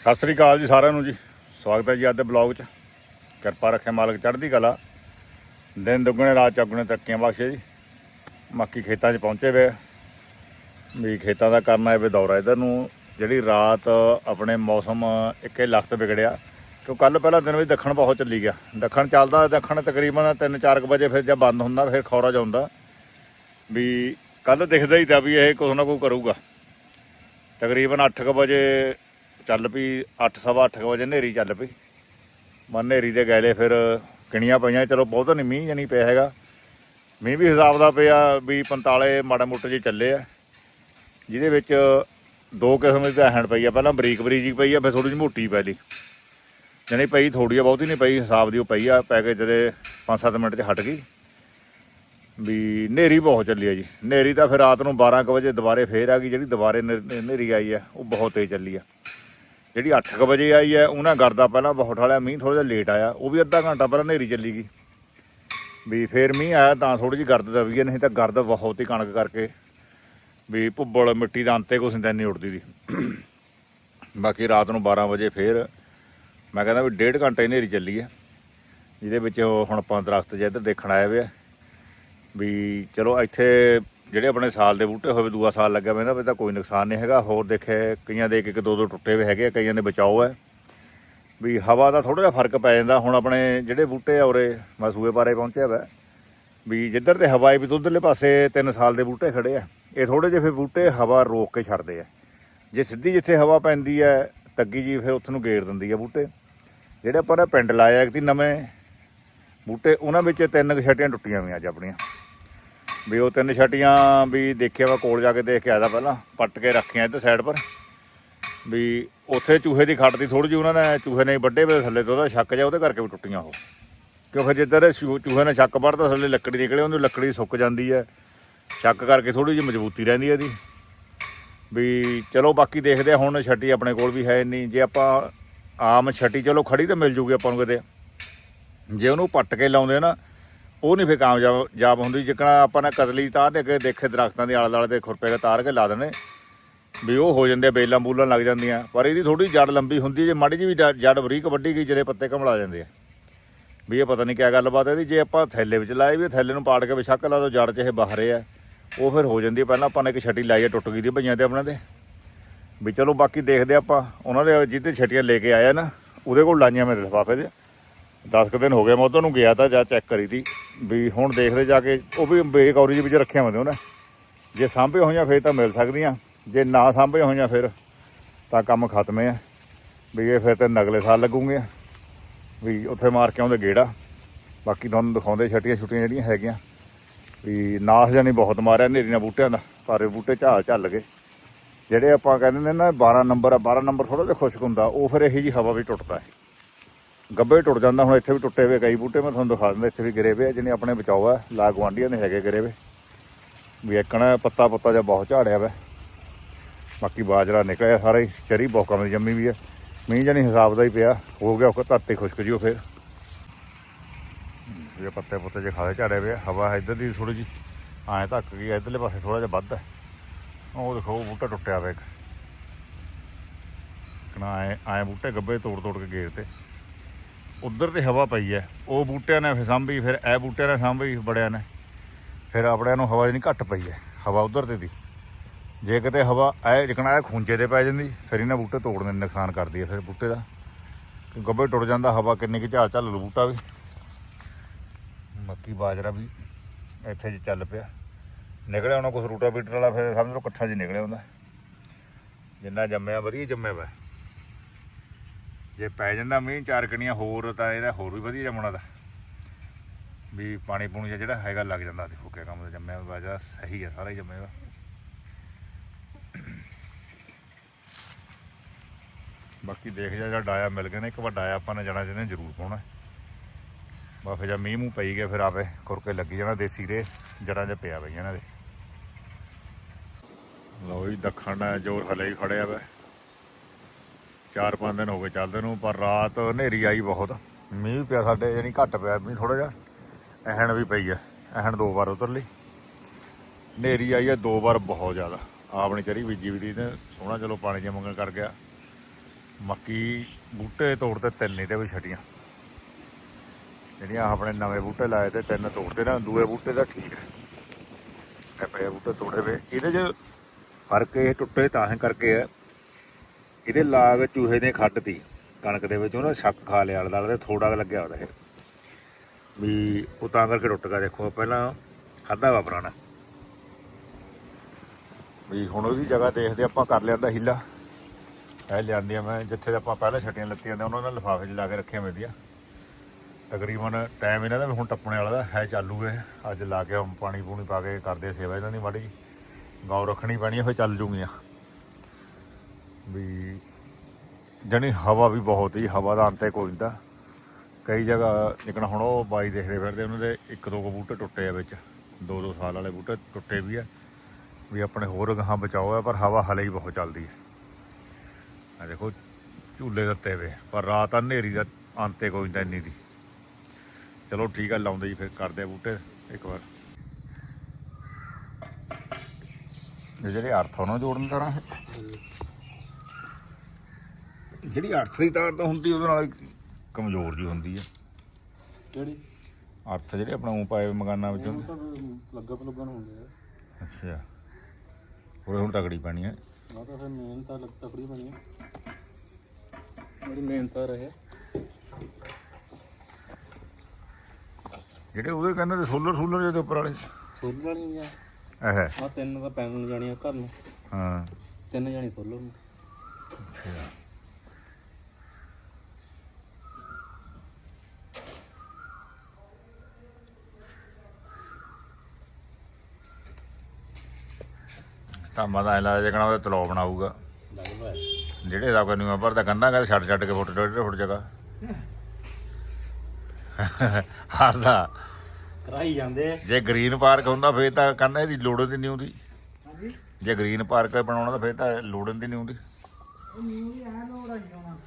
ਸਤਿ ਸ੍ਰੀ ਅਕਾਲ ਜੀ ਸਾਰਿਆਂ ਨੂੰ ਜੀ। ਸਵਾਗਤ ਹੈ ਜੀ ਅੱਜ ਦੇ ਬਲੌਗ 'ਚ। ਕਿਰਪਾ ਰੱਖੇ ਮਾਲਕ ਚੜ੍ਹਦੀ ਕਲਾ। ਦਿਨ ਦੁੱਗਣੇ, ਰਾਤ ਚੌਗੁਣੇ ਤਰੱਕੀਆਂ ਬਖਸ਼ੇ ਜੀ। ਮੱਕੀ ਖੇਤਾਂ 'ਚ ਪਹੁੰਚੇ ਵੇ। ਵੀ ਖੇਤਾਂ ਦਾ ਕਰਨਾ ਹੈ ਵੀ ਦੌਰਾ ਇਧਰ ਨੂੰ। ਜਿਹੜੀ ਰਾਤ ਆਪਣੇ ਮੌਸਮ ਇੱਕੇ ਲਖਤ ਵਿਗੜਿਆ। ਕਿਉਂ ਕੱਲ ਪਹਿਲਾ ਦਿਨ ਵੀ ਦੱਖਣ ਬਹੁਤ ਚੱਲੀ ਗਿਆ। ਦੱਖਣ ਚੱਲਦਾ, ਦੱਖਣ ਤਕਰੀਬਨ 3-4 ਵਜੇ ਫਿਰ ਜਾਂ ਬੰਦ ਹੁੰਦਾ, ਫਿਰ ਖੌਰਾ ਜਾਂਦਾ ਵੀ ਕੱਲ ਦਿਖਦਾ ਹੀ ਤਾਂ ਵੀ ਇਹ ਕੁਛ ਨਾ ਕੁਛ ਕਰੂਗਾ। ਤਕਰੀਬਨ 8:00 ਵਜੇ ਚੱਲ ਪਈ 8:30 ਵਜੇ ਹਨੇਰੀ ਚੱਲ ਪਈ। ਮਨ ਹਨੇਰੀ ਦੇ ਗੈਲੇ ਫਿਰ ਕਿਣੀਆਂ ਪਈਆਂ, ਚਲੋ ਬਹੁਤਾ ਨਹੀਂ ਮੀਂਹ ਜਣੀ ਪਿਆ ਹੈਗਾ। ਮੀਂਹ ਵੀ ਹਿਸਾਬ ਦਾ ਪਿਆ ਵੀ 45 ਮਾੜਾ ਮੋਟੇ ਜਿਹੇ ਚੱਲੇ ਆ। ਜਿਹਦੇ ਵਿੱਚ ਦੋ ਕਿਸਮ ਦੀ ਤਾਂ ਹੈਂਡ ਪਈ ਆ, ਪਹਿਲਾਂ ਬਰੀਕ ਬਰੀਕ ਜੀ ਪਈ ਆ, ਫਿਰ ਥੋੜੀ ਜਿਹੀ ਮੋਟੀ ਪੈ ਲਈ। ਜਣੀ ਪਈ ਥੋੜੀ ਆ, ਬਹੁਤੀ ਨਹੀਂ ਪਈ, ਹਿਸਾਬ ਦੀ ਉਹ ਪਈ ਆ, ਪੈ ਕੇ ਜਦੇ 5-7 ਮਿੰਟ 'ਚ ਹਟ ਗਈ। ਵੀ ਹਨੇਰੀ ਬਹੁਤ ਚੱਲੀ ਆ ਜੀ। ਹਨੇਰੀ ਤਾਂ ਫਿਰ ਰਾਤ ਨੂੰ 12 ਕੁ ਵਜੇ ਦੁਬਾਰੇ ਫੇਰ ਆ ਗਈ, ਜਿਹੜੀ ਦੁਬਾਰੇ ਹਨੇ- ਹਨੇਰੀ ਆਈ ਆ, ਉਹ ਬਹੁਤ ਤੇਜ਼ ਚੱਲੀ ਆ। ਜਿਹੜੀ 8 ਕੁ ਵਜੇ ਆਈ ਆ ਉਹਨਾਂ ਗਰਦਾ ਪਹਿਲਾਂ ਬਹੁਤ ਵਾਲਿਆ ਮੀਂਹ ਥੋੜਾ ਜਿਹਾ ਲੇਟ ਆਇਆ, ਉਹ ਵੀ ਅੱਧਾ ਘੰਟਾ ਪਹਿਲਾਂ ਹਨੇਰੀ ਚੱਲੀ ਗਈ। ਵੀ ਫੇਰ ਮੀਂਹ ਆਇਆ ਤਾਂ ਥੋੜੀ ਜਿਹੀ ਗਰਦ ਦਵੀ ਆ ਨਹੀਂ ਤਾਂ ਗਰਦ ਬਹੁਤ ਹੀ ਕਣਕ ਕਰਕੇ, ਵੀ ਭੁੱਬਲ ਮਿੱਟੀ ਦਾ ਅੰਤੇ ਕੁਛ ਨਹੀਂ ਉੱਡਦੀ ਦੀ ਬਾਕੀ ਰਾਤ ਨੂੰ 12 ਵਜੇ ਫੇਰ ਮੈਂ ਕਹਿੰਦਾ ਵੀ ਡੇਢ ਘੰਟੇ ਹਨੇਰੀ ਚੱਲੀ ਹੈ, ਜਿਹਦੇ ਵਿੱਚ ਹੁਣ ਆਪਾਂ ਦਰਖਤ ਜਿੱਧਰ ਦੇਖਣ ਆਏ ਵੇ ਆ, ਵੀ ਚਲੋ ਇੱਥੇ ਜਿਹੜੇ ਆਪਣੇ ਸਾਲ ਦੇ ਬੂਟੇ ਹੋਵੇ ਦੂਆ ਸਾਲ ਲੱਗਿਆ ਹੋਇਆ ਇਹਨਾਂ ਵਿੱਚ ਤਾਂ ਕੋਈ ਨੁਕਸਾਨ ਨਹੀਂ ਹੈਗਾ। ਹੋਰ ਦੇਖਿਆ ਕਈਆਂ ਦੇ ਇੱਕ ਇੱਕ ਦੋ ਦੋ ਟੁੱਟੇ ਹੋਏ ਹੈਗੇ ਆ, ਕਈਆਂ ਦੇ ਬਚਾਓ ਹੈ ਵੀ ਹਵਾ ਦਾ ਥੋੜਾ ਜਿਹਾ ਫ਼ਰਕ ਪੈ ਜਾਂਦਾ। ਹੁਣ ਆਪਣੇ ਜਿਹੜੇ ਬੂਟੇ ਆ ਉਰੇ ਮੈਂ ਸੂਏ ਪਾਰੇ ਪਹੁੰਚਿਆ ਵਾ ਵੀ ਜਿੱਧਰ ਤੇ ਹਵਾ ਹੈ ਵੀ ਉਧਰਲੇ ਪਾਸੇ 3 ਸਾਲ ਦੇ ਬੂਟੇ ਖੜੇ ਆ। ਇਹ ਥੋੜੇ ਜਿਹੇ ਫਿਰ ਬੂਟੇ ਹਵਾ ਰੋਕ ਕੇ ਛੱਡਦੇ ਆ। ਜੇ ਸਿੱਧੀ ਜਿੱਥੇ ਹਵਾ ਪੈਂਦੀ ਹੈ ਤੱਗੀ ਜੀ ਫਿਰ ਉੱਥੋਂ ਨੂੰ ਗੇੜ ਦਿੰਦੀ ਆ ਬੂਟੇ। ਜਿਹੜੇ ਆਪਾਂ ਨੇ ਪਿੰਡ ਲਾਇਆ ਇੱਕ ਤੀ ਨਵੇਂ ਬੂਟੇ ਉਹਨਾਂ ਵਿੱਚ ਤਿੰਨ ਕੁ ਛਟੀਆਂ ਟੁੱਟੀਆਂ ਹੋਈਆਂ ਅੱਜ ਆਪਣੀਆਂ। ਵੀ ਉਹ ਤਿੰਨ ਛਟੀਆਂ ਵੀ ਦੇਖਿਆ ਵਾ, ਕੋਲ ਜਾ ਕੇ ਦੇਖ ਕੇ ਆਇਆ ਪਹਿਲਾਂ, ਪੱਟ ਕੇ ਰੱਖੀਆਂ ਇੱਧਰ ਸਾਈਡ ਪਰ। ਵੀ ਉੱਥੇ ਚੂਹੇ ਦੀ ਖੱਟ ਦੀ ਥੋੜੀ ਜਿਹੀ ਉਹਨਾਂ ਨੇ, ਚੂਹੇ ਨੇ ਵੱਡੇ ਵੇ ਥੱਲੇ ਤੋਂ ਉਹਦਾ ਛੱਕ ਜਾ ਉਹਦੇ ਕਰਕੇ ਵੀ ਟੁੱਟੀਆਂ ਉਹ। ਕਿਉਂ ਫਿਰ ਜਿੱਧਰ ਇਹ ਚੂਹੇ ਨੇ ਛੱਕ ਵੜਦਾ ਥੱਲੇ ਲੱਕੜੀ ਨਿਕਲੇ, ਉਹਨੂੰ ਲੱਕੜੀ ਸੁੱਕ ਜਾਂਦੀ ਹੈ। ਛੱਕ ਕਰਕੇ ਥੋੜੀ ਜਿਹੀ ਮਜ਼ਬੂਤੀ ਰਹਿੰਦੀ ਹੈ ਇਹਦੀ। ਵੀ ਚਲੋ ਬਾਕੀ ਦੇਖਦੇ ਆ, ਹੁਣ ਛੱਟੀ ਆਪਣੇ ਕੋਲ ਵੀ ਹੈ ਨਹੀਂ ਜੇ ਆਪਾਂ ਆਮ ਛੱਟੀ, ਚਲੋ ਖੜੀ ਤਾਂ ਮਿਲ ਜੂਗੀ ਆਪਾਂ ਨੂੰ ਕਿਤੇ। ਜੇ ਉਹਨੂੰ ਪੱਟ ਕੇ ਲਾਉਂਦੇ ਨਾ ਉਹ ਨਹੀਂ ਫੇ ਕਾਮਯਾਬ ਜਾਬ ਹੁੰਦੀ। ਜਿੱਕਣਾ ਆਪਾਂ ਨੇ ਕਤਲੀ ਤਾਰ ਦੇ ਅੱਗੇ ਦੇਖੇ ਦਰਖਤਾਂ ਦੇ ਆਲੇ ਦੁਆਲੇ ਤੇ ਖੁਰਪੇ ਕੇ ਤਾਰ ਕੇ ਲਾ ਦੇਣੇ ਵੀ ਉਹ ਹੋ ਜਾਂਦੇ ਆ, ਬੇਲਾਂ ਬੂਲਾਂ ਲੱਗ ਜਾਂਦੀਆਂ। ਪਰ ਇਹਦੀ ਥੋੜੀ ਜੜ ਲੰਬੀ ਹੁੰਦੀ ਜੇ ਮਾੜੀ ਜਿਹੀ ਵੀ ਜ- ਜੜ ਬਰੀਕ ਵੱਡੀ ਗਈ ਜਿਹੜੇ ਪੱਤੇ ਘਮਲਾ ਜਾਂਦੇ ਆ। ਵੀ ਇਹ ਪਤਾ ਨਹੀਂ ਕਿਆ ਗੱਲਬਾਤ ਇਹਦੀ ਜੇ ਆਪਾਂ ਥੈਲੇ ਵਿੱਚ ਲਾਏ ਵੀ ਥੈਲੇ ਨੂੰ ਪਾੜ ਕੇ ਵਿਸ਼ੱਕ ਲਾ ਦੋ ਜੜ 'ਚ ਇਹ ਬਾਹਰੇ ਆ ਉਹ ਫਿਰ ਹੋ ਜਾਂਦੀ ਪਹਿਲਾਂ ਆਪਾਂ ਨੇ ਇੱਕ ਛੱਟੀ ਲਾਈ ਹੈ ਟੁੱਟ ਗਈ ਦੀ ਭਈਆਂ ਤੇ ਆਪਣੇ ਦੇ। ਵੀ ਚਲੋ ਬਾਕੀ ਦੇਖਦੇ ਆਪਾਂ। ਉਹਨਾਂ ਦੇ ਜਿੱਤੇ ਛੱਟੀਆਂ ਲੈ ਕੇ ਆਇਆ ਨਾ ਉਹਦੇ ਕੋਲ ਲਾਈਆਂ ਮੇਰੇ ਲਿਫਾਫੇ ਦੇ। 10 ਕੁ ਦਿਨ ਹੋ ਗਏ, ਮੈਂ ਉਧਰ ਨੂੰ ਗਿਆ ਤਾਂ ਜਾ ਚੈੱਕ ਕਰੀ ਤੀ ਵੀ ਹੁਣ ਦੇਖਦੇ ਜਾ ਕੇ, ਉਹ ਵੀ ਬੇਕੌਰੀ ਦੇ ਵਿੱਚ ਰੱਖਿਆ ਹੁੰਦੇ ਉਹਨੇ ਜੇ ਸਾਂਭੇ ਹੋਈਆਂ ਫੇਰ ਤਾਂ ਮਿਲ ਸਕਦੀਆਂ, ਜੇ ਨਾ ਸਾਂਭੇ ਹੋਈਆਂ ਫਿਰ ਤਾਂ ਕੰਮ ਖਤਮ ਹੈ। ਵੀ ਇਹ ਫਿਰ ਤੇ ਅਗਲੇ ਸਾਲ ਲੱਗੂਗੇ, ਵੀ ਉੱਥੇ ਮਾਰ ਕੇ ਆਉਂਦੇ ਗੇੜਾ। ਬਾਕੀ ਤੁਹਾਨੂੰ ਦਿਖਾਉਂਦੇ ਛੱਟੀਆਂ ਛੁੱਟੀਆਂ ਜਿਹੜੀਆਂ ਹੈਗੀਆਂ, ਵੀ ਨਾਸ ਜਾਨੀ ਬਹੁਤ ਮਾਰਿਆ ਨੇਰੀ ਨਾਲ ਬੂਟਿਆਂ ਦਾ ਸਾਰੇ ਬੂਟੇ ਝਾਲ ਝੱਲ ਗਏ। ਜਿਹੜੇ ਆਪਾਂ ਕਹਿੰਦੇ ਨੇ ਨਾ 12 ਨੰਬਰ ਆ 12 ਨੰਬਰ ਥੋੜਾ ਜਿਹਾ ਖੁਸ਼ਕ ਹੁੰਦਾ, ਉਹ ਫਿਰ ਇਹੀ ਜੀ ਹਵਾ ਵੀ ਟੁੱਟਦਾ ਹੈ। ਗੱਬੇ ਟੁੱਟ ਜਾਂਦਾ, ਹੁਣ ਇੱਥੇ ਵੀ ਟੁੱਟੇ ਹੋਏ ਕਈ ਬੂਟੇ, ਮੈਂ ਤੁਹਾਨੂੰ ਦਿਖਾ ਦਿੰਦਾ, ਇੱਥੇ ਵੀ ਗਿਰੇ ਹੋਏ ਆ, ਜਿਹਨੇ ਆਪਣੇ ਬਚਾਓ ਆ ਲਾ ਗੁਆਂਢੀਆਂ ਦੇ ਹੈਗੇ ਗਿਰੇ ਹੋਏ। ਵੀ ਇੱਕਣਾ ਪੱਤਾ ਪੁੱਤਾ ਜਿਹਾ ਬਹੁਤ ਝਾੜਿਆ ਵਾ। ਬਾਕੀ ਬਾਜਰਾ ਨਿਕਲਿਆ ਸਾਰਾ ਹੀ ਚਰੀ ਬਹੁਤ ਕੰਮ ਦੀ ਜੰਮੀ ਵੀ ਆ। ਮੀਂਹ ਜਾਨੀ ਹਿਸਾਬ ਦਾ ਹੀ ਪਿਆ, ਹੋ ਗਿਆ ਉਹ ਧਰਤੀ ਖੁਸ਼ਕ ਜਿਓ ਫਿਰ। ਇਹ ਪੱਤੇ ਪੁੱਤੇ ਜੇ ਖਾਲੇ ਝਾੜੇ ਵੇ ਹਵਾ ਇੱਧਰ ਦੀ ਥੋੜੀ ਜੀ ਐਂ ਧੱਕ ਗਈ ਇੱਧਰਲੇ ਪਾਸੇ ਥੋੜਾ ਜਿਹਾ ਵੱਧ ਹੈ ਉਹ ਦੇਖੋ ਬੂਟਾ ਟੁੱਟਿਆ ਵਾ ਇੱਕ। ਕਨਾ ਐ ਐ ਬੂਟੇ ਗੱਬੇ ਤੋੜ ਤੋੜ ਕੇ ਗੇਰ ਤੇ ਉਧਰ ਤੇ ਹਵਾ ਪਈ ਐ। ਉਹ ਬੂਟਿਆਂ ਨੇ ਫਿਰ ਸਾਂਭੀ, ਫਿਰ ਇਹ ਬੂਟਿਆਂ ਨੇ ਸਾਂਭੀ, ਬੜਿਆਂ ਨੇ। ਫਿਰ ਆਪਣਿਆਂ ਨੂੰ ਹਵਾ ਨਹੀਂ ਘੱਟ ਪਈ ਐ, ਹਵਾ ਉਧਰ ਤੇ ਦੀ। ਜੇ ਕਿਤੇ ਹਵਾ ਐ ਜਿਕਣਾ ਇਹ ਖੂੰਜੇ ਤੇ ਪੈ ਜਾਂਦੀ, ਫਿਰ ਇਹਨਾਂ ਬੂਟੇ ਤੋੜਨ ਨੂੰ ਨੁਕਸਾਨ ਕਰਦੀ ਐ ਫਿਰ ਬੂਟੇ ਦਾ। ਕਿ ਗੱਬੇ ਟੁੱਟ ਜਾਂਦਾ, ਹਵਾ ਕਿੰਨੀ ਕਿ ਝਾਲ ਝੱਲ ਬੂਟਾ ਵੀ। ਮੱਕੀ, ਬਾਜਰਾ ਵੀ ਇੱਥੇ ਜੇ ਚੱਲ ਪਿਆ। ਨਿਕਲਿਆ ਉਹਨਾਂ ਕੁਛ ਰੂਟਾ ਬੀਟਰ ਵਾਲਾ, ਫਿਰ ਸਮਝ ਲਓ ਇਕੱਠਾ ਜੀ ਨਿਕਲਿਆ ਹੁੰਦਾ। ਜਿੰਨਾ ਜੰਮਿਆ, ਵਧੀਆ ਜੰਮਿਆ ਵਾ। ਜੇ ਪੈ ਜਾਂਦਾ ਮੀਂਹ, ਚਾਰ ਕਣੀਆਂ ਹੋਰ, ਤਾਂ ਇਹਦਾ ਹੋਰ ਵੀ ਵਧੀਆ ਜੰਮਣਾ ਦਾ ਵੀ ਪਾਣੀ ਪੂਣੀ ਜਿਹਾ ਜਿਹੜਾ ਹੈਗਾ ਲੱਗ ਜਾਂਦਾ, ਦੇਖੋ ਕਿਆ ਕੰਮ ਦਾ ਜੰਮਿਆ ਬਾਜਰਾ ਸਹੀ ਹੈ ਸਾਰਾ ਹੀ ਜੰਮਿਆ ਬਾਕੀ ਦੇਖ ਜਾ, ਜਿਹੜਾ ਡਾਇਆ ਮਿਲ ਗਿਆ ਨਾ, ਇੱਕ ਵਾਰ ਡਾਇਆ ਆਪਾਂ ਨੇ ਜਾਣਾ ਜਿਹਨੇ ਜ਼ਰੂਰ ਪਾਉਣਾ। ਬਾ ਫਿਰ ਜਦ ਮੀਂਹ ਮੂੰਹ ਪਈ ਗਿਆ, ਫਿਰ ਆਪੇ ਖੁਰਕੇ ਲੱਗੀ ਜਾਣਾ ਦੇਸੀ ਰੇ, ਜੜਾਂ 'ਚ ਪਿਆ ਬਈ ਇਹਨਾਂ ਦੇ। ਲਓ ਜੀ, ਦੱਖਣ ਦਾ ਜੋਰ ਹਲੇ ਹੀ ਖੜਿਆ ਵਾ। ਚਾਰ ਪੰਜ ਦਿਨ ਹੋ ਗਏ ਚੱਲਦੇ ਨੂੰ, ਪਰ ਰਾਤ ਹਨੇਰੀ ਆਈ ਬਹੁਤ। ਮੀਂਹ ਵੀ ਪਿਆ ਸਾਡੇ, ਯਾਨੀ ਘੱਟ ਪਿਆ ਮੀਂਹ ਥੋੜਾ ਜਿਹਾ। ਐਹਣ ਵੀ ਪਈ ਆ, ਐਹਣ ਦੋ ਵਾਰ ਉਤਰ ਲਈ ਹਨੇਰੀ ਆਈ ਆ ਦੋ ਵਾਰ ਬਹੁਤ ਜ਼ਿਆਦਾ। ਆਪਣੀ ਚਰੀ ਬੀਜੀ ਵੀ ਦੀ ਤੇ ਸੋਹਣਾ ਚਲੋ ਪਾਣੀ ਜਿਹਾ ਮੰਗਣ ਕਰ ਗਿਆ। ਮੱਕੀ ਬੂਟੇ ਤੋੜ 'ਤੇ ਤਿੰਨ ਇਹਦੇ ਵੀ ਛਟੀਆਂ ਜਿਹੜੀਆਂ ਆਪਣੇ ਨਵੇਂ ਬੂਟੇ ਲਾਏ ਤੇ ਤਿੰਨ ਤੋੜਦੇ ਨਾ, ਦੂਏ ਬੂਟੇ ਦਾ ਠੀਕ ਹੈ। ਇਹ ਪਏ ਬੂਟੇ ਤੋੜੇ ਵੇ। ਇਹਦੇ 'ਚ ਫ਼ਰਕ ਇਹ ਟੁੱਟੇ ਤਾਂ ਹੀ ਕਰਕੇ ਹੈ। ਇਹਦੇ ਲਾਗ ਚੂਹੇ ਨੇ ਖੱਟਤੀ। ਕਣਕ ਦੇ ਵਿੱਚ ਉਹਨਾਂ ਸ਼ੱਕ ਖਾ ਲਿਆ ਆਲੇ ਦੁਆਲੇ ਥੋੜਾ ਲੱਗਿਆ ਉਹਦਾ ਇਹ। ਵੀ ਉਹ ਤਾਂ ਕਰਕੇ ਟੁੱਟ ਗਿਆ, ਦੇਖੋ ਪਹਿਲਾਂ ਖਾਦਾ ਵਾ ਪੁਰਾਣਾ। ਵੀ ਹੁਣ ਉਹਦੀ ਜਗ੍ਹਾ ਦੇਖਦੇ ਆਪਾਂ ਕਰ ਲਿਆਂਦਾ ਹੀਲਾ। ਇਹ ਲਿਆਂਦੀਆਂ ਮੈਂ, ਜਿੱਥੇ ਆਪਾਂ ਪਹਿਲਾਂ ਛੱਟੀਆਂ ਲੱਤੀਆਂ ਨੇ, ਉਹਨਾਂ ਨੇ ਲਿਫਾਫੇ 'ਚ ਲਾ ਕੇ ਰੱਖੀਆਂ ਮੇਰੀਆਂ ਤਕਰੀਬਨ ਟਾਈਮ ਇਹਨਾਂ ਦਾ ਹੁਣ ਟੱਪਣੇ ਵਾਲਾ ਦਾ, ਹੈ ਚਾਲੂ ਹੈ ਅੱਜ ਲਾ ਕੇ ਪਾਣੀ ਪੂਣੀ ਪਾ ਕੇ ਕਰਦੇ ਸੇਵਾ ਇਹਨਾਂ ਦੀ ਮਾੜੀ ਗਾਉ ਰੱਖਣੀ ਪੈਣੀ ਹੈ ਫਿਰ ਚੱਲ ਜੂਗੀਆਂ। ਵੀ ਜਣੀ ਹਵਾ ਵੀ ਬਹੁਤ ਹੀ, ਹਵਾ ਦਾ ਅੰਤ ਹੈ ਕੋਈ ਦਾ ਕਈ ਜਗ੍ਹਾ ਜਿਕਣ ਹੁਣ ਉਹ ਬਾਈ ਦੇਖਦੇ ਫਿਰਦੇ, ਉਹਨਾਂ ਦੇ ਇੱਕ ਦੋ ਕੁ ਬੂਟੇ ਟੁੱਟੇ ਆ ਵਿੱਚ। ਦੋ ਦੋ ਸਾਲ ਵਾਲੇ ਬੂਟੇ ਟੁੱਟੇ ਵੀ ਆ। ਵੀ ਆਪਣੇ ਹੋਰ ਗਾਹਾਂ ਬਚਾਓ ਆ, ਪਰ ਹਵਾ ਹਲੇ ਹੀ ਬਹੁਤ ਚੱਲਦੀ ਹੈ। ਆ ਦੇਖੋ, ਝੂਲੇ ਦਿੱਤੇ ਵੇ, ਪਰ ਰਾਤ ਆ ਹਨੇਰੀ ਦਾ ਅੰਤੇ ਕੋਈ ਤਾਂ ਇੰਨੀ ਦੀ। ਚਲੋ ਠੀਕ ਆ, ਲਾਉਂਦੇ ਜੀ ਫਿਰ ਕਰਦੇ ਆ ਬੂਟੇ ਇੱਕ ਵਾਰ। ਇਹ ਜਿਹੜੇ ਅਰਥ ਉਹਨਾਂ ਜੋੜਨ ਕਰਾਂ ਜਿਹੜੀ ਅਰਥ ਦੀ ਤਾਰ ਤਾਂ ਹੁੰਦੀ ਉਹਦੇ ਨਾਲ ਕਮਜ਼ੋਰ ਜੀ ਹੁੰਦੀ ਹੈ ਜਿਹੜੀ ਅਰਥ ਜਿਹੜੇ ਆਪਣਾ ਉਹ ਪਾਏ ਮਕਾਨਾਂ ਵਿੱਚ। ਉਹ ਤਾਂ ਲੱਗਾ ਪਲੁੱਗਾ ਨੂੰ ਹੁੰਦੇ ਆ। ਅੱਛਾ। ਉਹ ਹੁਣ ਤਕੜੀ ਪੈਣੀ ਹੈ ਆ ਤਾਂ ਫਿਰ ਮੇਨ ਤਾਂ ਲੱਗ ਤਕੜੀ ਬਣੀ ਆ। ਮੇਰੀ ਮੇਨ ਤਾਂ ਰਹੇ ਜਿਹੜੇ ਉਹਦੇ ਕਹਿੰਦੇ ਤੇ ਸੋਲਰ ਸੋਲਰ ਜਿਹਦੇ ਉੱਪਰ ਵਾਲੇ। ਸੋਲਰ ਵਾਲੀ ਆ। ਇਹ ਆ ਤਿੰਨ ਤਾਂ ਪੈਨਲ ਜਾਣੀਆਂ ਘਰ ਨੂੰ। ਹਾਂ। ਤਿੰਨ ਜਾਣੀ ਸੋਲਰ ਨੂੰ। ਅੱਛਾ। ਤਾਂ ਮਦਾ ਇਲਾਜ ਜਗਣਾ ਉਹਦੇ ਤਲੋ ਬਣਾਊਗਾ। ਜਿਹੜੇ ਦਾ ਕੋਈ ਨਹੀਂ ਭਰਦਾ ਕੰਨਾ ਕਰ ਛੱਡ ਛੱਡ ਕੇ ਫੁੱਟ ਡੇਢ ਫੁੱਟ ਜਗ੍ਹਾ। ਹੱਸਦਾ। ਕਰਾਈ ਜਾਂਦੇ ਜੇ ਗ੍ਰੀਨ ਪਾਰਕ ਹੁੰਦਾ ਫੇਰ ਤਾਂ ਕੰਨਾ ਦੀ ਲੋੜ ਦੀ ਨਹੀਂ ਹੁੰਦੀ ਜੇ ਗ੍ਰੀਨ ਪਾਰਕ ਬਣਾਉਣਾ ਤਾਂ ਫੇਰ ਤਾਂ ਲੋੜ ਦੀ ਨਹੀਂ ਹੁੰਦੀ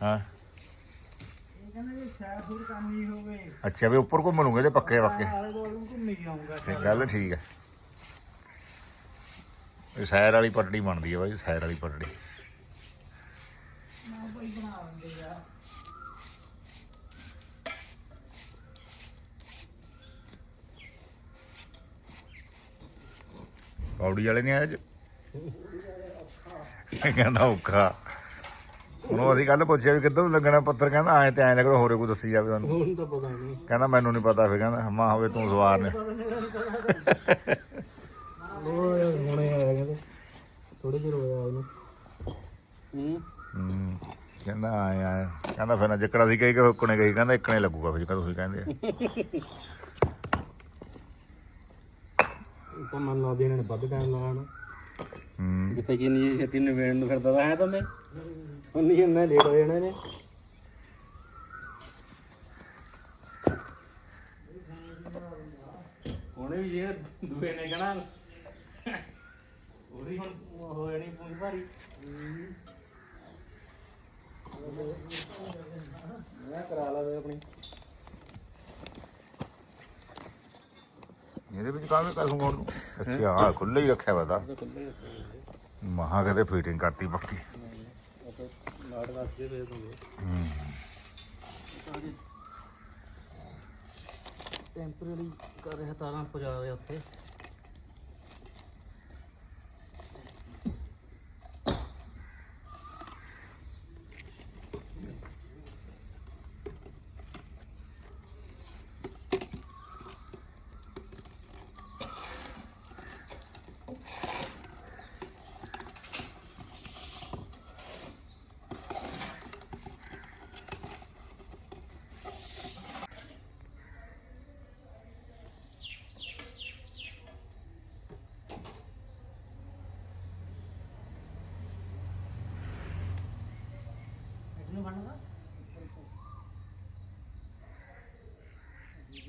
ਹਾਂ। ਅੱਛਾ ਵੀ ਉੱਪਰ ਘੁੰਮ ਲੂਗੇ ਤੇ ਪੱਕੇ ਪੱਕੇ। ਗੱਲ ਠੀਕ ਹੈ ਇਹ ਸੈਰ ਵਾਲੀ ਪਟੜੀ ਬਣਦੀ ਹੈ ਬਾਈ ਸੈਰ ਵਾਲੀ ਪਟੜੀ ਪੌੜੀ ਵਾਲੇ ਨਹੀਂ ਆਏ ਅੱਜ? ਕਹਿੰਦਾ ਔਖਾ। ਉਹਨੂੰ ਅਸੀਂ ਕੱਲ ਪੁੱਛਿਆ ਵੀ ਕਿੱਦੋਂ ਲੱਗਣਾ ਪੱਤਰ ਕਹਿੰਦਾ ਐ ਤੇ ਐ ਲੱਗਣਾ ਹੋਰੇ ਕੋਈ ਦੱਸੀ ਜਾਵੇ ਤੁਹਾਨੂੰ ਹੁਣ ਤਾਂ ਪਤਾ ਨਹੀਂ। ਕਹਿੰਦਾ ਮੈਨੂੰ ਨਹੀਂ ਪਤਾ ਫਿਰ ਕਹਿੰਦਾ ਮਾਂ ਹੋਵੇ ਤੂੰ ਸਵਾਰ ਨੇ ਉਹ ਯਾਰ ਹੁਣੇ ਆਇਆ ਕਹਿੰਦੇ ਥੋੜੇ ਚਿਰ ਹੋਇਆ ਉਹਨੂੰ ਹੂੰ ਹੂੰ ਕਹਿੰਦਾ ਆਏ ਆਏ ਕਹਿੰਦਾ ਫਿਰ ਨਾ ਜਿੱਕੜਾ ਸੀ ਕਹੀ ਕਿ ਹੁੱਕਣੇ ਗਈ ਕਹਿੰਦਾ ਇੱਕਣੇ ਲੱਗੂਗਾ ਫਿਰ ਜਿੱਕੜਾ ਤੁਸੀਂ ਕਹਿੰਦੇ ਆ। ਇਹ ਤਾਂ ਮੰਨ ਲਾ ਇਹਨਾਂ ਨੇ ਵੱਧ ਟਾਈਮ ਲਾਣਾ ਹੂੰ। ਜਿੱਥੇ ਕਿ ਨਹੀਂ ਛੇਤੀ ਨਵੇਣ ਨੂੰ ਫਿਰਦਾ ਤਾਂ ਹੈ ਤਾਂ ਮੈਂ ਹੁਣ ਨਹੀਂ ਇੰਨਾ ਲੇਟ ਹੋ ਜਾਣਾ ਨੇ। ਉਹਨੇ ਵੀ ਜੇ ਦੂਏ ਨੇ ਕਹਣਾ ਉਹਦੀ ਹੁਣ ਹੋ ਜਾਣੀ ਪੂਰੀ ਭਾਰੀ। ਮੈਂ ਕਰਾ ਆਪਣੀ। ਇਹਦੇ ਵਿੱਚ ਕਾਹਵੇਂ ਕਰੂੰਗਾ ਉਹਨੂੰ ਅੱਛਾ ਹਾਂ ਖੁੱਲੇ ਹੀ ਰੱਖਿਆ ਵਾ ਮਹਾ ਕਦੇ ਫਿਟਿੰਗ ਕਰਤੀ ਪੱਕੀ। ਟੈਂਪਰੇਰੀ ਕਰ ਰਿਹਾ ਤਾਰਾਂ ਪਜਾ ਰਿਹਾ ਉੱਥੇ।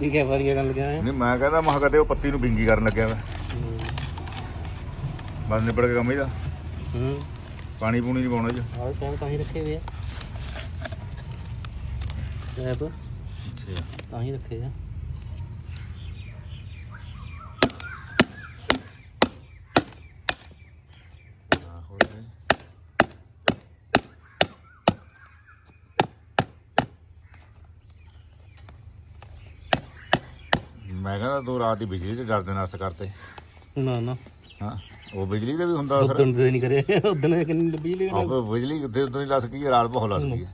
ਵੀ ਕਿਆ ਕਰਨ ਲੱਗਿਆ ਨਹੀਂ ਮੈਂ ਕਹਿੰਦਾ ਮਹਾ ਕਦੇ ਉਹ ਪੱਤੀ ਨੂੰ ਬਿੰਗੀ ਕਰਨ ਲੱਗਿਆ ਵਾ ਬਸ ਨਿਬੜ ਕੇ ਕੰਮ ਇਹਦਾ। ਹੂੰ। ਪਾਣੀ ਪੂਣੀ ਨਹੀਂ ਪਾਉਣਾ ਜੀ। ਆਹ ਟਾਈਮ ਤਾਂ ਹੀ ਰੱਖੇ ਹੋਏ ਆ। ਟੈਪ ਤਾਂ ਹੀ ਰੱਖੇ ਆ। ਮੈਂ ਕਹਿੰਦਾ ਤੂੰ ਰਾਤ ਦੀ ਬਿਜਲੀ ਤੇ ਡਰਦੇ ਨਸ ਕਰਤੇ। ਨਾ ਨਾ। ਹਾਂ ਉਹ ਬਿਜਲੀ ਤੇ ਵੀ ਹੁੰਦਾ ਅਸਰ। ਉਦੋਂ ਦੇ ਨਹੀਂ ਕਰੇ ਉਦੋਂ ਕਿੰਨੀ ਬਿਜਲੀ ਆਪ ਬਿਜਲੀ ਕਿੱਥੇ ਉਦੋਂ ਹੀ ਲੱਸ ਗਈ ਰਾਤ ਬਹੁਤ ਲੱਸ ਗਈ।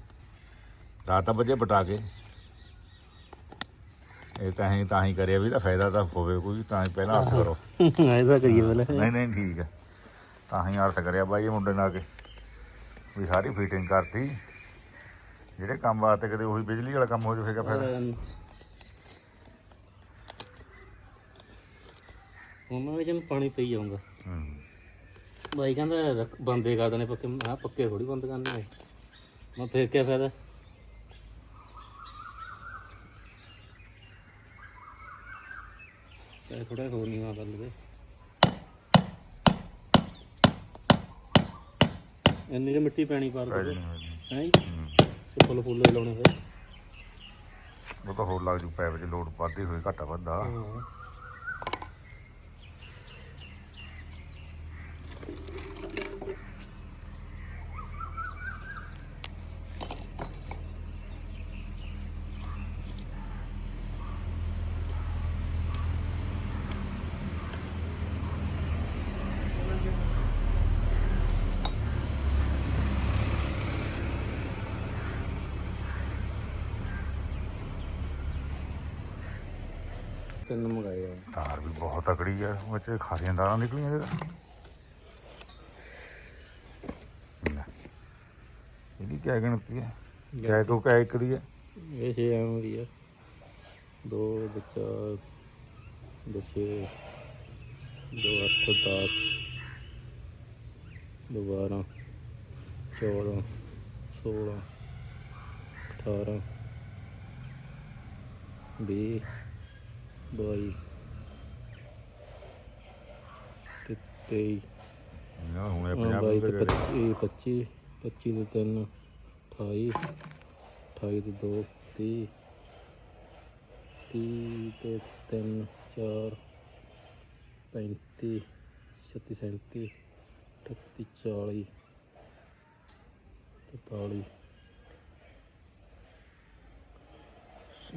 ਰਾਤ ਤਾਂ ਵਜੇ ਪਟਾ ਕੇ ਇਹ ਤਾਂ ਹੀ ਤਾਂ ਹੀ ਕਰਿਆ ਵੀ ਤਾਂ ਫਾਇਦਾ ਤਾਂ ਹੋਵੇ ਕੋਈ ਤਾਂ ਹੀ ਪਹਿਲਾਂ ਅਰਥ ਕਰੋ। ਐਸਾ ਕਰੀਏ ਪਹਿਲੇ। ਨਹੀਂ ਨਹੀਂ ਠੀਕ ਹੈ। ਤਾਂ ਹੀ ਅਰਥ ਕਰਿਆ ਬਾਈ ਇਹ ਮੁੰਡੇ ਨਾਲ ਕੇ ਵੀ ਸਾਰੀ ਫਿਟਿੰਗ ਕਰਤੀ। ਜਿਹੜੇ ਕੰਮ ਵਾਸਤੇ ਕਦੇ ਉਹੀ ਬਿਜਲੀ ਵਾਲਾ ਕੰਮ ਹੋ ਜਾਵੇਗਾ ਫਿਰ ਉਹਨਾਂ ਵਿੱਚ ਪਾਣੀ ਪਈ ਜਾਊਗਾ। ਹੂੰ। ਬਾਈ ਕਹਿੰਦਾ ਰੱਖ- ਬੰਦੇ ਕਰ ਦੇਣੇ ਪੱਕੇ। ਮੈਂ ਪੱਕੇ ਥੋੜੀ ਬੰਦ ਕਰਨੇ ਨੇ। ਮੈਂ ਫੇਰ ਕਿਆ ਫਾਇਦਾ ਇਹ ਥੋੜਾ ਹੋਰ ਨਹੀਂ ਆ ਗੱਲ ਦੇ। ਇੰਨੀ ਜਿਹੀ ਮਿੱਟੀ ਪੈਣੀ ਪਾਰ ਪੈ ਦੇ। ਜਾਣੀ ਹੋਈ ਨਹੀਂ। ਹੈ ਹੂੰ। ਤੇ ਫੁੱਲ ਫੁੱਲ ਲਾਉਣੇ ਹੋਏ ਉਹ ਤਾਂ ਹੋਰ ਲੱਗ ਜੂ ਪੈਪ 'ਚ ਲੋਡ ਵੱਧਦੀ ਹੋਈ ਘਾਟਾ ਵੱਧਦਾ। ਹਾਂ। ਤਿੰਨ ਮੰਗਾਏ ਆ। ਤਾਰ ਵੀ ਬਹੁਤ ਤਕੜੀ ਆ ਉਹ ਖਾਸੀਆਂ ਤਾਰਾਂ ਨਿਕਲੀਆਂ ਇਹਦੇ ਤਾਂ। ਲੈ। ਇਹਦੀ ਕਿਆ ਗਿਣਤੀ ਹੈ ਕਿਆ ਕੋ ਕਿਆ ਇੱਕ ਦੀ ਹੈ ਇਹ ਛੇ ਐਮ ਦੀ ਆ। ਦੋ ਚਾਰ ਦੋ ਛੇ ਦੋ ਅੱਠ ਦਸ ਦੋ ਬਾਰਾਂ ਚੌਦਾਂ ਸੋਲਾਂ ਅਠਾਰਾਂ ਵੀਹ ਬਾਈ। ਤੇ ਤੇਈ। ਇਹਨਾਂ ਹੁਣੇ ਹਾਂ, 50 ਬਾਈ ਦੇ ਤੇ 25 25 25 ਤੇ 3 28 28 ਤੇ 2 30 30 ਤੇ 3 4 35 36 37 38 40 43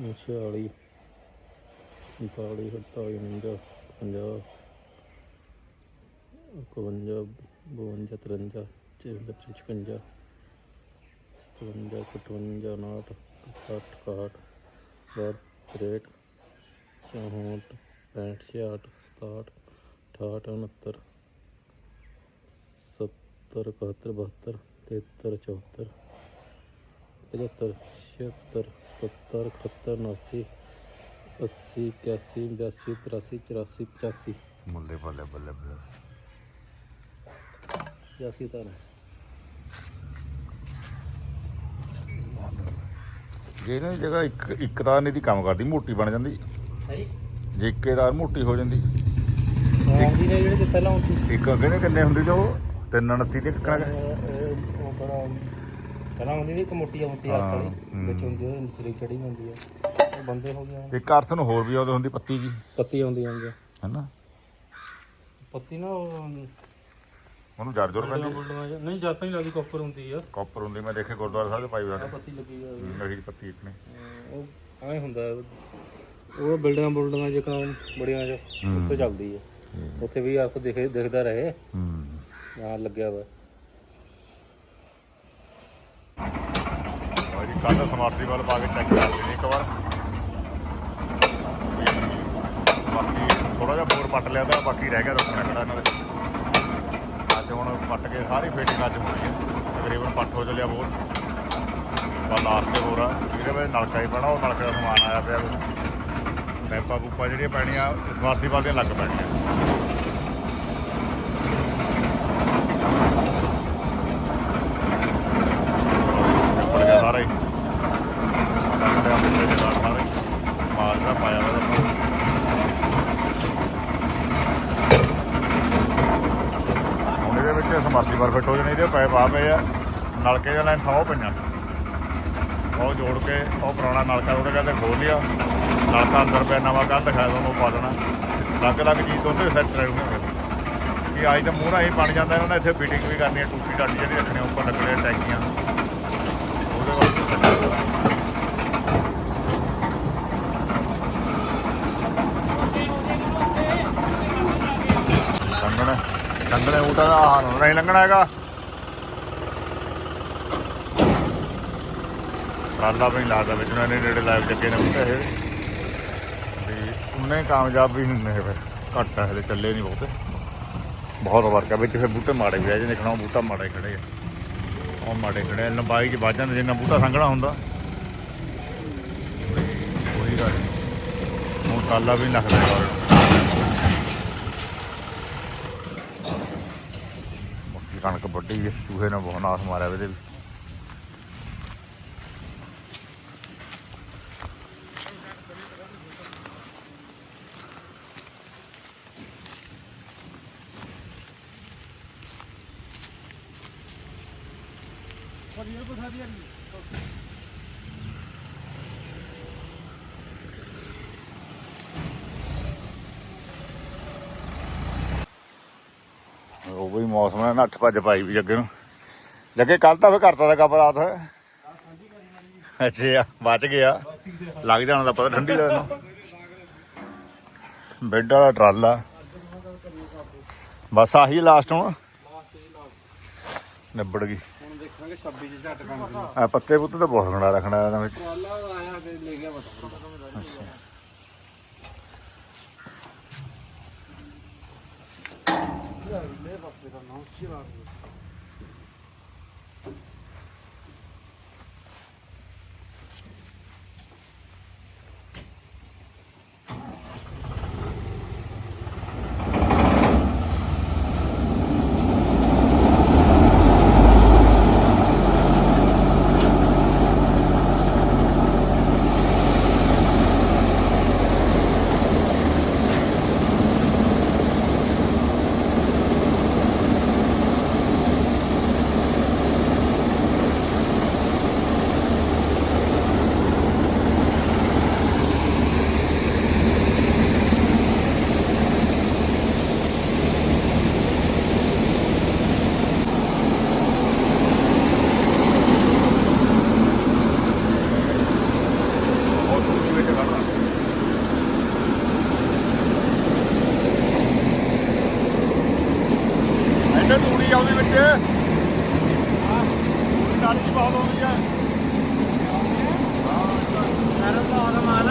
46 45 48 49 50 51 52 53 54 55 57 58 59 60 61 62 63 64 65 66 67 68 69 70 71 72 73 74 75 76 77 78 80 81 82 83 84 85 ਮੁੱਲੇ ਬੱਲੇ ਬੱਲੇ ਬੱਲੇ। 85 ਤਾਂ ਜੇ ਇਹਨਾਂ ਦੀ ਜਗ੍ਹਾ ਇੱਕ ਇੱਕ ਤਾਰ ਨਹੀਂ ਦੀ ਕੰਮ ਕਰਦੀ ਮੋਟੀ ਬਣ ਜਾਂਦੀ। ਹੈ? ਜੇ ਇੱਕੇ ਤਾਰ ਮੋਟੀ ਹੋ ਜਾਂਦੀ। ਆਉਂਦੀ ਨੇ ਜਿਹੜੇ ਜਿੱਥੇ ਲਾਉਂਦੀ ਇੱਕ ਨੇ ਕਿੰਨੇ ਹੁੰਦੀ ਜੋ? 329 ਦੀ ਕਿੱਕਣਾ ਉਹ ਬੜਾ ਪਹਿਲਾਂ ਹੁੰਦੀ ਨਹੀਂ ਇੱਕ ਮੋਟੀ ਮੋਟੀ ਵਾਲੀ। ਹੂੰ। ਵਿੱਚ ਹੁੰਦੀ ਉਹ ਇਨਸਰੀ ਚੜੀ ਹੁੰਦੀ ਆ। ਬੰਦੇ ਹੋ ਗਏ ਇੱਕ ਅਰਥ ਨੂੰ ਹੋਰ ਵੀ ਆਉਂਦੀ ਹੁੰਦੀ ਪੱਤੀ ਜੀ। ਪੱਤੀ ਆਉਂਦੀ ਜਾਂਦੀ ਆ। ਹੈਨਾ? ਪੱਤੀ ਨਾ ਉਹ ਉਹਨੂੰ ਜੜ ਜੋਰ ਪੈਂਦੀ। ਬੁਲਡਾਂ ਜਾਂ ਨਹੀਂ ਜਾਤਾਂ ਹੀ ਲੱਗਦੀ ਕਾਪਰ ਹੁੰਦੀ ਆ। ਕਾਪਰ ਹੁੰਦੀ ਮੈਂ ਦੇਖੇ ਗੁਰਦੁਆਰਾ ਸਾਹਿਬ ਦੇ ਪਾਈ ਹੋਇਆ ਪੱਤੀ ਲੱਗੀ ਆ। ਨਹੀ ਪੱਤੀ ਇਤਨੇ ਉਹ ਐ ਹੁੰਦਾ। ਉਹ ਬਿਲਡਿੰਗਾਂ ਬੁਲਡਿੰਗਾਂ ਜਿਹਾ ਬੜੀਆਂ ਜਿਹਾ ਹੂੰ। ਉੱਥੇ ਚੱਲਦੀ ਆ। ਉੱਥੇ ਵੀ ਅਰਥ ਦਿਖੇ ਦਿਖਦਾ ਰਹੇ। ਹੂੰ। ਆ ਲੱਗਿਆ ਵਾ। ਭਾਜੀ ਕੱਲ ਸਮਰਸੀਬਲ ਪਾ ਕੇ ਚੈੱਕ ਕਰ ਲਈ ਇੱਕ ਵਾਰ ਬਾਕੀ ਥੋੜਾ ਜਿਹਾ ਬੋਰ ਪੱਟ ਲਿਆ ਤਾਂ ਬਾਕੀ ਰਹਿ ਗਿਆ ਰੁਕਣਾ ਖੜਾ ਇਹਨਾਂ ਦੇ ਅੱਜ ਹੁਣ ਪੱਟ ਕੇ ਸਾਰੀ ਫੀਟਿੰਗ ਅੱਜ ਹੋਣੀ ਹੈ। ਤਕਰੀਬਨ ਪੱਟ ਹੋ ਚੱਲਿਆ ਬੋਰ ਬਸ ਲਾਸਟ ਤੇ ਹੋਰ ਆ। ਜਿਹਦੇ ਵਿੱਚ ਨਲਕਾ ਹੀ ਪੈਣਾ, ਉਹ ਨਲਕੇ ਦਾ ਸਮਾਨ ਆਇਆ ਪਿਆ। ਪੈਪਾ ਪੂਪਾ ਜਿਹੜੀਆਂ ਪੈਣੀਆਂ ਸਮਰਸੀਬਲ ਦੀਆਂ ਲੱਗ ਪੈਣੀਆਂ ਪੜ ਗਿਆ ਸਾਰਾ ਹੀ ਲੱਗਦਾ ਆਪਣੇ ਦੇ ਨਾਲ ਸਾਰਾ ਹੀ ਮਾਲ ਜਿਹੜਾ ਪਾਇਆ ਵਾਰ ਫਿੱਟ ਪੈਪ ਆ ਪਏ ਆ? ਨਲਕੇ ਦੇ ਲਾਈਨ ਥਾਂ ਪਈਆਂ। ਉਹ ਜੋੜ ਕੇ, ਉਹ ਪੁਰਾਣਾ ਨਲਕਾ ਉਹਦੇ ਕਹਿੰਦੇ ਖੋਲ ਲਿਆ। ਨਲਕਾ ਅੰਦਰ ਪਿਆ, ਨਵਾਂ ਕੱਲ ਦਿਖਾਇਆ ਤੁਹਾਨੂੰ, ਪਾ ਦੇਣਾ। ਲੱਗ ਲੱਗ ਚੀਜ਼ ਤੋਂ ਤੇ ਸੈਟ ਰਹਿਣਾ ਫਿਰ ਕਿ ਅੱਜ ਤਾਂ ਮੂੰਹ ਨਾਲ ਹੀ ਬਣ ਜਾਂਦਾ, ਇਹਨਾਂ ਨੇ ਇੱਥੇ ਫਿਟਿੰਗ ਵੀ ਕਰਨੀ ਹੈ ਟੂਟੀ ਟਾਟੀ ਜਿਹੜੀ ਰੱਖਣੀ ਉੱਪਰ ਲੱਗਣੇ ਟੈਂਕੀਆਂ। ਉਹਦੇ ਵਾਸਤੇ ਸੈੱਟ ਹੋਊਗਾ। ਲੰਘਣਾ। ਊਟਾ ਦਾ ਹਾਲ ਨਹੀਂ ਲੰਘਣਾ ਹੈਗਾ। ਰਾਲਾ ਵੀ ਨੀ ਲੱਗਦਾ ਵਿੱਚ ਨੂੰ ਇਹਨੇ ਨੇੜੇ ਲਾਈਵ ਚੱਕੇ ਨੇ ਬੂਟੇ ਇਹ ਵੀ ਉਹਨੇ ਕਾਮਯਾਬ ਵੀ ਹੁੰਦੇ ਨੇ ਫਿਰ। ਘੱਟ ਹੈ ਹਲੇ ਚੱਲੇ ਨਹੀਂ ਬਹੁਤੇ। ਬਹੁਤ ਵਰਕ ਆ, ਵਿੱਚ ਫਿਰ ਬੂਟੇ ਮਾੜੇ ਵੀ ਆ ਜੇ ਦੇਖਣਾ ਉਹ ਬੂਟਾ ਮਾੜੇ ਖੜੇ ਆ। ਉਹ ਮਾੜੇ ਖੜੇ ਆ, ਲੰਬਾਈ 'ਚ ਵਾਜਾਂ ਜਾਂਦੇ, ਜਿੰਨਾ ਬੂਟਾ ਸੰਘਣਾ ਹੁੰਦਾ। ਕੋਈ ਗੱਲ ਹੁਣ ਕਾਲਾ ਵੀ ਨੀ ਲੱਗਦਾ ਯਾਰ ਮੱਕੀ ਕਣਕ ਵੱਢੀ ਹੈ ਚੂਹੇ ਨੇ ਬਹੁਤ ਨਾਸ ਮਾਰਿਆ ਇਹਦੇ ਵੀ ਉਹ ਵੀ ਮੌਸਮ ਨੇ ਨੱਠ ਭੱਜ ਪਾਈ ਵੀ ਜੱਗੇ ਨੂੰ। ਜੱਗੇ ਕੱਲ ਤਾਂ ਫੇ ਕਰਤਾ ਦਾ ਕੱਪ ਰਾਤ। ਹੈ ਅੱਛਾ, ਬਚ ਗਿਆ। ਲੱਗ ਜਾਣਾ ਦਾ ਪਤਾ, ਠੰਡੀ ਦਾ ਇਹਨੂੰ ਬੈੱਡ ਵਾਲਾ ਟਰਾਲਾ। ਬਸ ਆਹੀ ਲਾਸਟ ਹੁਣ। ਨਿਬੜ ਗਈ। ਹੁਣ ਦੇਖਾਂਗੇ 26 ਚ ਝੱਟ ਕੰਮ ਕਰਨਾ ਆ ਪੱਤੇ ਪੁੱਤੇ ਤਾਂ ਬਹੁਤ ਖੜਾ ਰੱਖਣਾ ਇਹਨਾਂ ਵਿੱਚ। ਟਰਾਲਾ ਆਇਆ ਤੇ ਲੈ ਗਿਆ ਬਤਾ ਲੈ ਪਾਸੇ ਦਾ ਨਾਮ ਸ਼ਿਵਾ ਬਹੁਤ ਦੂਰ ਵਿੱਚ ਖੜਨਾ ਇੱਥੇ ਤੂੜੀ ਆਉਂਦੀ ਵਿੱਚ ਚਾਲੀ ਦੀ ਬਹੁਤ ਆਉਂਦੀ ਹੈ ਸਾਰਾ ਤਾਂ ਆਦਾ ਮਾਲ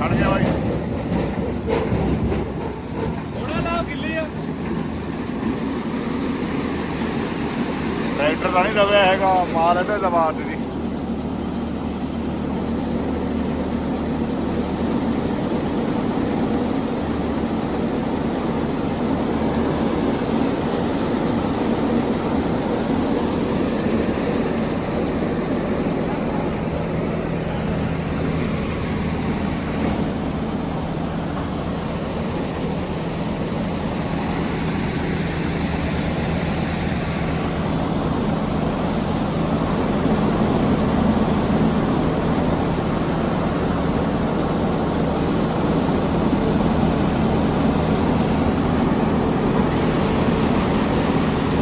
ਖੜ ਗਿਆ ਬਾਈ ਥੋੜਾ ਲਾ ਗਿੱਲੀ ਆ ਟਰੈਕਟਰ ਤਾਂ ਨਹੀਂ ਦਬਿਆ ਹੈਗਾ ਮਾਲ ਇਹਦੇ ਦਬਾ ਦਿੱਤੀ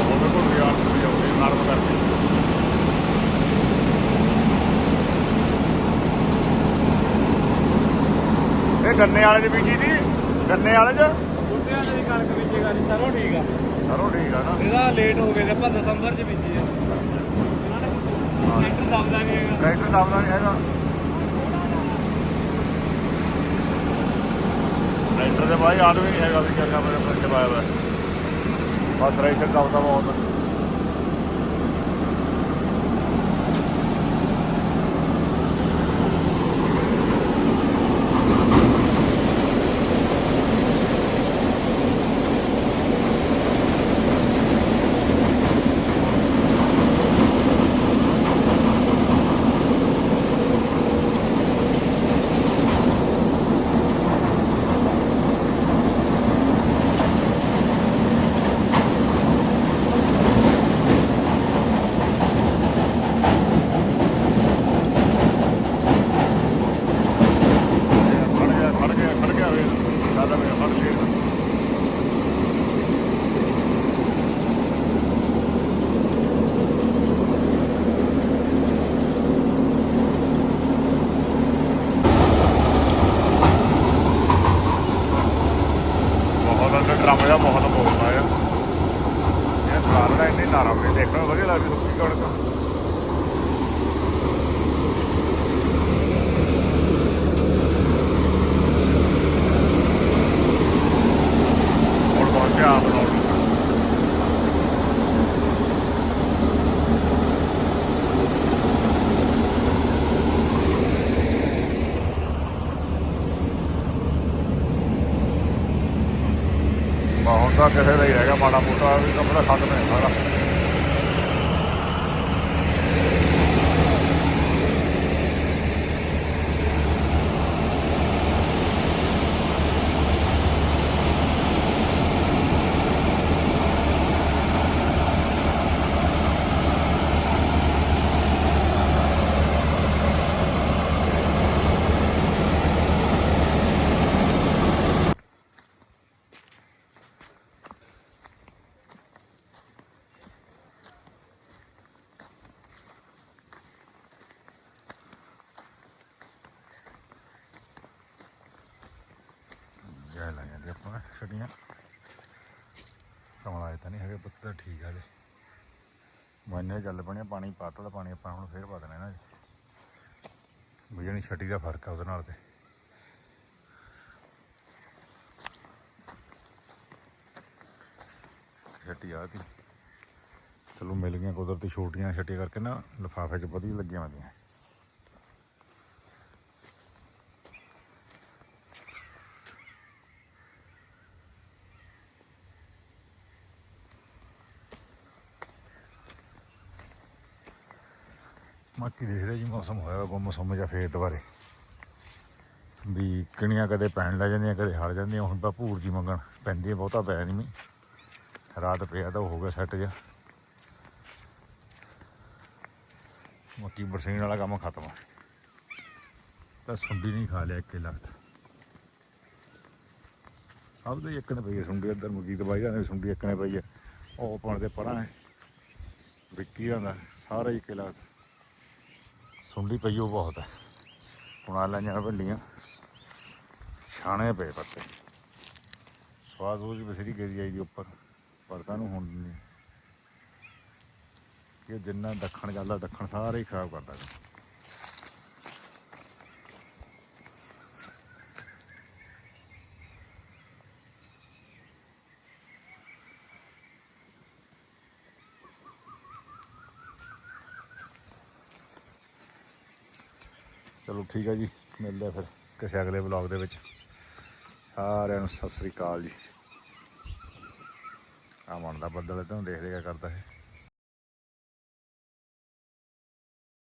ਉਹਦੇ ਕੋਲ ਗਿਆ ਤੁਸੀਂ ਆਉਂਦੇ ਨਰਮ ਕਰਕੇ ਇਹ ਗੰਨੇ ਵਾਲੇ ਦੀ ਬੀਜੀ ਦੀ ਗੰਨੇ ਵਾਲੇ ਚ ਬੁੱਟਿਆਂ ਦੀ ਕਣਕ ਬੀਜੇਗਾ ਨਹੀਂ ਸਰੋਂ ਠੀਕ ਆ ਸਰੋਂ ਠੀਕ ਆ ਨਾ ਇਹਦਾ ਲੇਟ ਹੋ ਗਏ ਤੇ ਆਪਾਂ ਦਸੰਬਰ ਚ ਬੀਜੀ ਆ ਟਰੈਕਟਰ ਦਬਦਾ ਨਹੀਂ ਹੈਗਾ ਟਰੈਕਟਰ ਦਬਦਾ ਨਹੀਂ ਹੈਗਾ ਟਰੈਕਟਰ ਦੇ ਨਹੀਂ ਹੈਗਾ ਵੀ ਕਿਆ ਪਰ ਬਸ ਰੇਸ਼ਰ ਦਬਦਾ ਬਹੁਤ ਮੈਨੇ ਚੱਲ ਪਣੇ ਪਾਣੀ ਪਾਤਾ ਦਾ ਪਾਣੀ ਆਪਾਂ ਹੁਣ ਫੇਰ ਪਾ ਦੇਣਾ ਨਾ ਜੀ ਵੀ ਜਿਹੜੀ ਛੱਟੀ ਦਾ ਫ਼ਰਕ ਆ ਉਹਦੇ ਨਾਲ ਤੇ। ਛੱਟੀ ਆ ਤੀ। ਚਲੋ ਮਿਲ ਗਈਆਂ ਕੁਦਰਤੀ ਛੋਟੀਆਂ, ਛੱਟੀਆਂ ਕਰਕੇ ਨਾ ਲਿਫਾਫੇ 'ਚ ਵਧੀਆ ਲੱਗੀਆਂ ਹੁੰਦੀਆਂ ਬਾਕੀ ਦੇਖਦੇ ਜੀ ਮੌਸਮ ਹੋਇਆ ਗੁੰਮ ਸੁੰਮ ਜਾਂ ਫੇਰ ਦੁਬਾਰੇ। ਵੀ ਕਿਣੀਆਂ ਕਦੇ ਪੈਣ ਲੱਗ ਜਾਂਦੀਆਂ, ਕਦੇ ਹਟ ਜਾਂਦੀਆਂ, ਹੁਣ ਤਾਂ ਭੂਰ ਜੀ ਮੰਗਣ ਪੈਂਦੀ ਬਹੁਤਾ ਪੈ ਨਹੀਂ ਮੀ ਰਾਤ ਪਿਆ ਤਾਂ ਉਹ ਹੋ ਗਿਆ ਸੈੱਟ ਜਾ ਮੱਕੀ ਬਰਸੀਨ ਵਾਲਾ ਕੰਮ ਖਤਮ ਆ। ਤਾਂ ਸੁੰਡੀ ਨਹੀਂ ਖਾ ਲਿਆ ਇੱਕੇ ਲੱਗਦਾ ਸਭ ਦੇ ਇੱਕ ਨੇ ਪਈ ਸੁੰਡੀ, ਇੱਧਰ ਮੁਗੀ ਦਵਾਈ ਦਾ ਸੁੰਡੀ ਇੱਕ ਨੇ ਪਈ ਹੈ ਉਹ ਪਣ ਦੇ ਪਰਾਂ ਹੈ। ਵਿੱਕੀ ਦਾ, ਸਾਰਾ ਇੱਕੇ ਲੱਗਦਾ ਸੁੰਡੀ ਪਈ ਉਹ ਬਹੁਤ ਹੈ। ਹੁਣ ਆ ਲੈਣੀਆਂ ਭਿੰਡੀਆਂ। ਛਾਣੇ ਪਏ ਪੱਤੇ। ਸਵਾਦ ਉਹ ਜੀ ਬਸਰੀ ਗਈ ਜਾਈਦੀ ਉੱਪਰ। ਪਰ ਕਾਹਨੂੰ ਹੁਣ ਨਹੀਂ ਇਹ ਜਿੰਨਾ ਦੱਖਣ ਜਾਂਦਾ ਦੱਖਣ ਸਾਰਾ ਹੀ ਖਰਾਬ ਕਰਦਾ। ਗਾ। ਚਲੋ ਠੀਕ ਹੈ ਜੀ, ਮਿਲਦੇ ਆ ਫਿਰ ਕਿਸੇ ਅਗਲੇ ਵਲੌਗ ਦੇ ਵਿੱਚ। ਸਾਰਿਆਂ ਨੂੰ ਸਤਿ ਸ੍ਰੀ ਅਕਾਲ ਜੀ। ਆ ਮਨ ਦਾ ਬੱਦਲ, ਇਧਰੋਂ ਦੇਖਦੇ ਰਿਹਾ ਕਰਦਾ ਹੈ